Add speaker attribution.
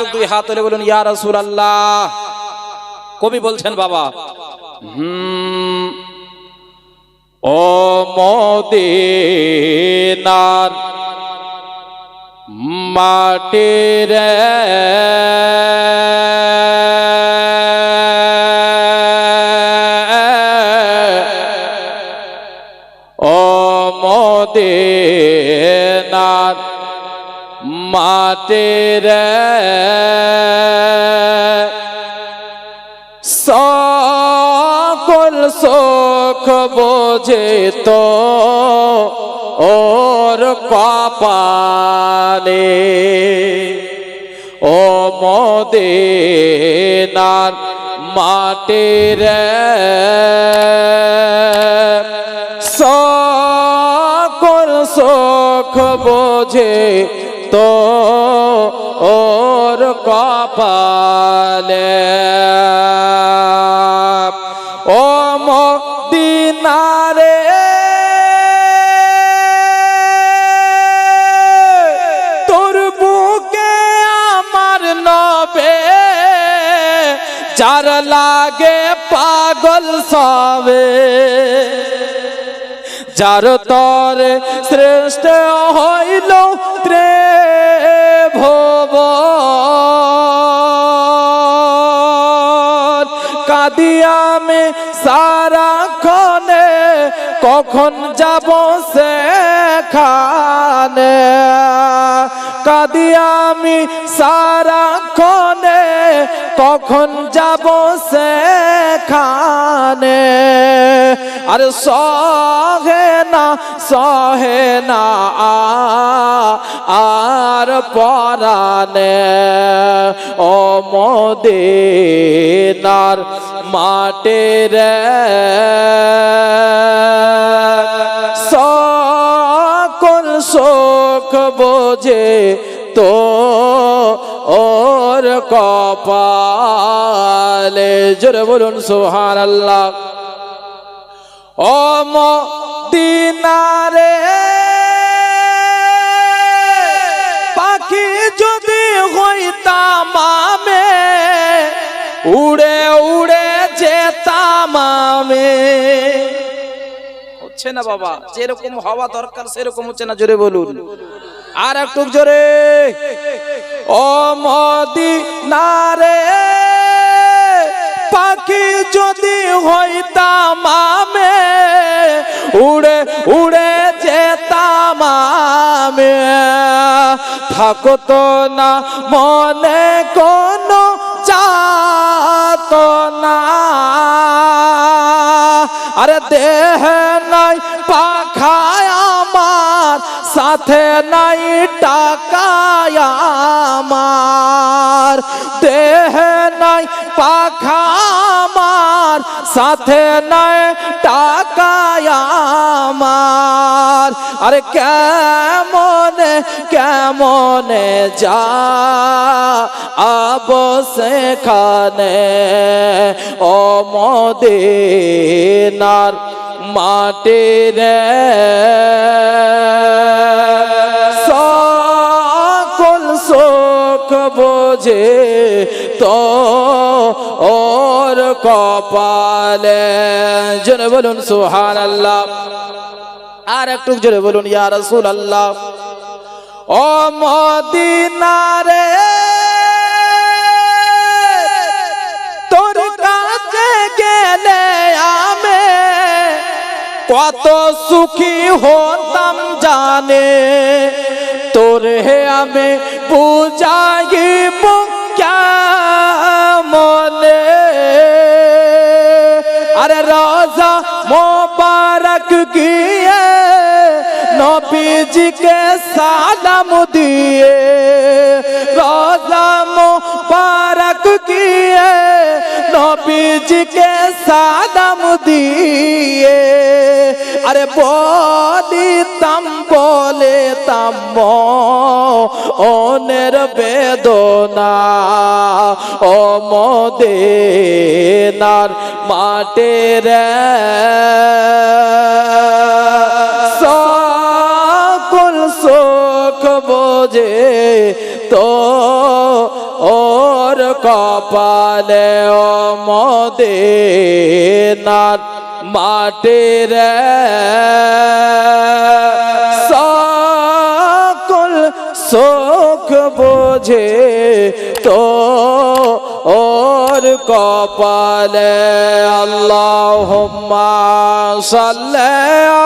Speaker 1: একটু দুই হাত তুলে বলুন ইয়া রাসূলুল্লাহ। কবি বলছেন বাবা। হুম। ও মদিনার মাটির মাটির সকল সুখ বোঝে তো ওর কপালে। ও মদিনার মাটির সকল সুখ বোঝে তো ওর কপালে। ও মদিনারে। তোর বুকে আমার নবে, যার লাগে পাগল সবে। যার তরে শ্রেষ্ঠ হইল ত্রে কাদিয়ামে সারা খনে কখন যাব সেখানে? কাদিয়ামি সারা খনে কখন যাব সেখানে? আরে সহে না সহে না, আর পরানে ও মদিনার মাটির। বোঝে তো ওর কপালে। জোরে বলুন সোহান আল্লাহ ও মদিনারে, পাখি যদি হইতাম আমি, উড়ে উড়ে যেতাম আমি। হচ্ছে না বাবা, যেরকম হওয়া দরকার সেরকম হচ্ছে না, জোরে বলুন। আর একটু জোরে। ও মদিনারে, পাখি যদি হইতাম আমি, উড়ে উড়ে যেতাম আমি। থাকতো না মনে কোনো, চাত না। আরে দেহ নাই পাখায় টাকায় আমার দেহ নাই, পাখা আমার, সাথে নাই, টাকায় আমার। আরে কেমনে কেমনে যা আব সেখানে? ও মদিনার মাটির। শোক বোঝে তো ওর কপালে। জনে বলুন সুহান আল্লাহ আর একটু জোরে বলুন, ইয়া রাসূল আল্লাহ ও মদিনারে, তোর কাছে গেলে আমি কত সুখী হতাম জানে। তোর হে আমি पूजा मुख्या मोले। अरे रोजा पारक की नबी जी के सालम दिए। रोजा मुबारक किए नबी जी के सालम दिए। আরে বলিতাম বলেতাম অনের বেদনা, ও মদেনার মাটের সকল শোক বোঝে তো ওর কপালে, ও মদিনার মাটির সকল শোক বোঝে তো ওর কপালে আল্লাহ সাল্লাহ